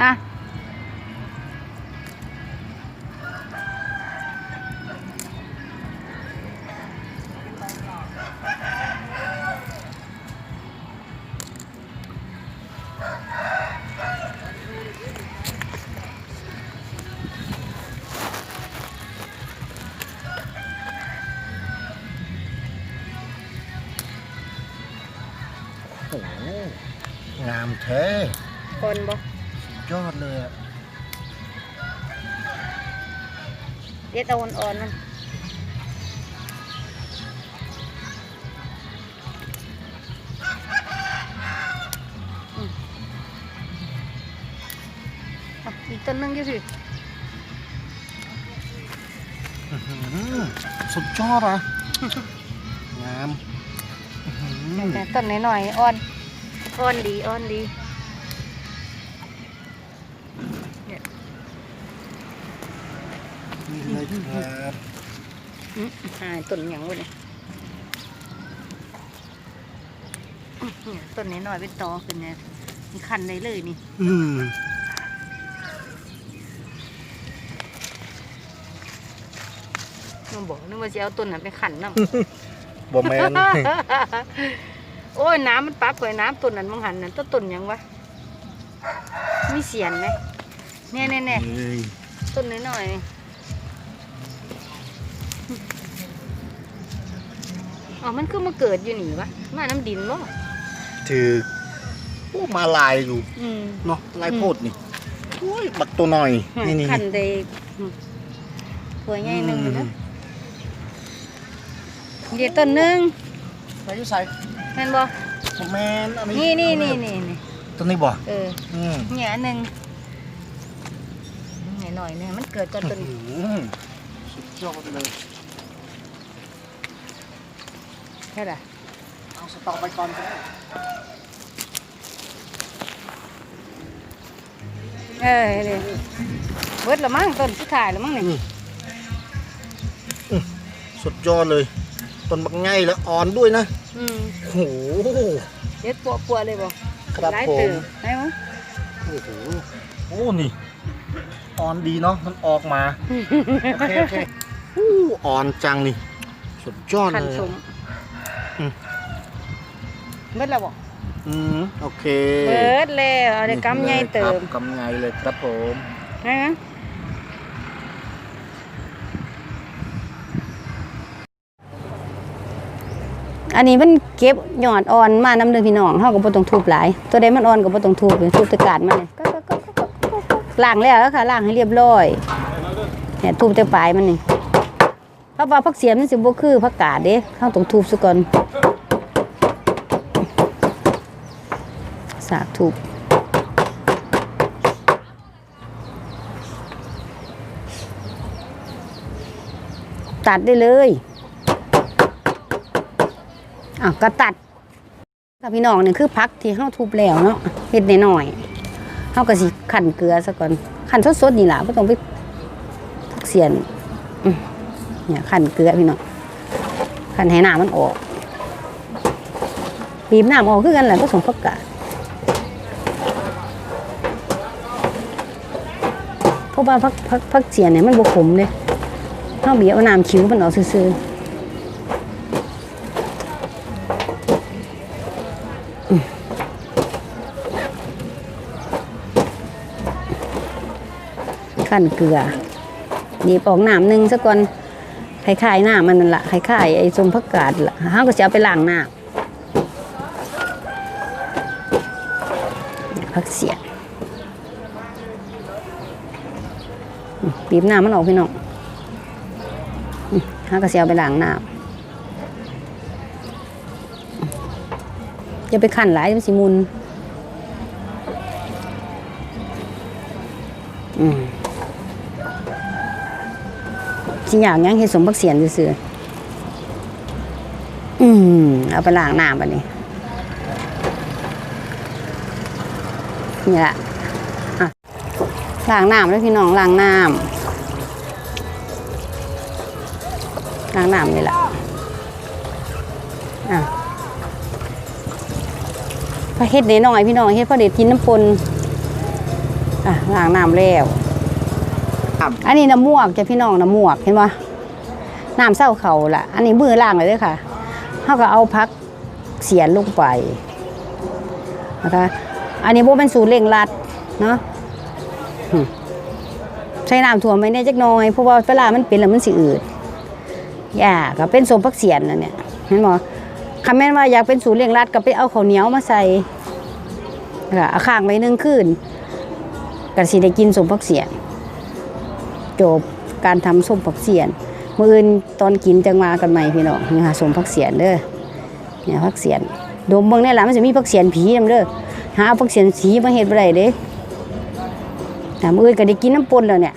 อะโอ้โยอดเลยอะเด็ดเอาอ่อนๆมันอืมอะอีกต้นหนึงอยู่สิอื้อหือสุดยอดอะงามอื้อหือแต่ต้นน้อยๆอ่อน อ่อนดี อ่อนดี ครับอืมหายต้นหยังวะเนี่ยอื้อเนี่ยต้นน้อยๆเป็นตอขึ้นเนี่ยมีคันได้เลยนี่อืมมันบอกนึกว่าจะเอาต้นนั้นไปขันน้ำบ่แมนโอ้ยน้ำมันปักไว้น้ำต้นนั้นมังหันนั่นต้นต้นหยังวะมีเสียนไหมเนี่ยเนี่ยเนี่ยเฮ้ยต้นน้อยๆ อ๋อ มันคือมาเกิดอยู่นี่วะมาน้ำดินวะถือโอ้มาลายอยู่อืม เนาะลายโพดนี่โอ้ยบักตัวหน่อย นี่นี่ขันได้อืมหัวใหญ่หนึ่งนะเดี๋ยวต้นหนึ่งไปอยุ่ใส่แม่นบ่บ่แมนอันนี้นี่นี่นี่นี่นี่ตัวนี้บ่เอออืมเนี่ยอันหนึ่งหน่อยหน่อยๆเนี่ยมันเกิดก่อนต้นอื้อหือสุดยอดเลย แค่ไหนเอาสต็อกไปก่อนก็ได้เออเลยเบิดละมั้งต้นสุดท้ายละมั้งนี่สุดยอดเลย ต้นบักไงแล้วอ่อนด้วยนะอืมโอ้โหเด็ดปัวปัวๆเลยบ่ครับหลายผตื่มนได้มั้งโอ้โหโอ้นี่อ่อนดีเนาะมันออกมาโอเคโอเคอู้อ่อนจังนี่ สุดยอดขันเลยสมอืม เบิดละบ่อืมโอเคเบิดแล้วเอาได้กำใหญ่เติมครับกำไงเลยครับผมนะฮะอันนี้มันเก็บยอดอ่อนมานำเด้อพี่น้องเฮาก็บ่ต้องทุบหลาย ตัวใดมันอ่อนก็บ่ต้องทุบเลยทุบแตะกาดมันเลยก็ก็ก็ก็ก็ก็ล้างแล้วแล้วค่ะล้างให้เรียบร้อยเนี่ยทุบแต่ปลายมันนี่ เพราะว่าผักเสียมมันสิบ่คือผักกาดเด้เฮาต้องทุบซะก่อนสากทุบตัดได้เลยอะก็ตัดกับพี่น้องนี่คือพักที่เฮาทุบแล้วเนาะเฮ็ดหน่อยๆเฮาก็สิขันเกลือซะก่อนขันสดๆนี่ล่ะบ่ต้องไปทุกเสียนอืม เนี่ยขันเกลือพี่น้องขันให้น้ำมันออกบีบน้ำออกคือกันแหละผสมผักกาดเพราะว่าพักพักพักเสียนเนี่ยมันบ่ขมเลยข้าวเบียเอาน้ำคิ้วมันออกซื่อขั้นเกลือหนีบออกน้ำหนึ่งซะก่อน คล้ายๆน้ำมันนั่นละคล้ายๆไอ้สมผักกาดละห้าก็จะเอาไปล้างหน้ำผักเสียอืมบีบน้ำมันออกพี่น้องห้ากระเซียวไปล้างหน้ำจะไปขันหลายมันสิมุน สิอยากยังเห็ดสมบักเสียนซื่อๆอืมเอาไปล้างน้ำบัดนี้นี่ละอะล้างน้ำแล้วพี่น้องล้างน้ำล้างน้ำนี่แหละอะพอเฮ็ดหน่อยพี่น้องเฮ็ดพอเด็ดกินน้ำปนอะล้างน้ำแล้ว ครับอันนี้น้ำมวกจ้ะพี่น้องน้ำมวกเห็นปะน้ำเศร้าเขาล่ะ อันนี้มือล้างเลยด้อค่ะเขาก็เอาพักเสียนลงไปนะคะ อันนี้โบเป็นสูตรเร่งรัดเนาะใช้น้ำถั่วไปเนี่ยจักน่อยเพราะว่าเวลามันเป็นแล้วมันสิอืดอย่าก็เป็นสมพักเสียนนะเนี่ยเห็นบ่คำแม่นว่าอยากเป็นสูตรเร่งรัดก็ไปเอาข้าวเหนียวมาใส่แล้วก็เอาข้างไว้นึ่งคืนก็สิได้กินสมพักเสียน จบการทำส้มผักเสียนมื่ออื่นตอนกินจังมากันใหม่พี่น้องนี่ค่ะส้มผักเสียนเด้อเนี่ยผักเสียนดมเบิ่งในหละมันจะมีผักเสียนผีนำเด้อหาผักเสียนสีมาเห็ดบ่ได้เด้แต่มื่ออื่นก็ได้กินน้ำปนแล้วเนี่ย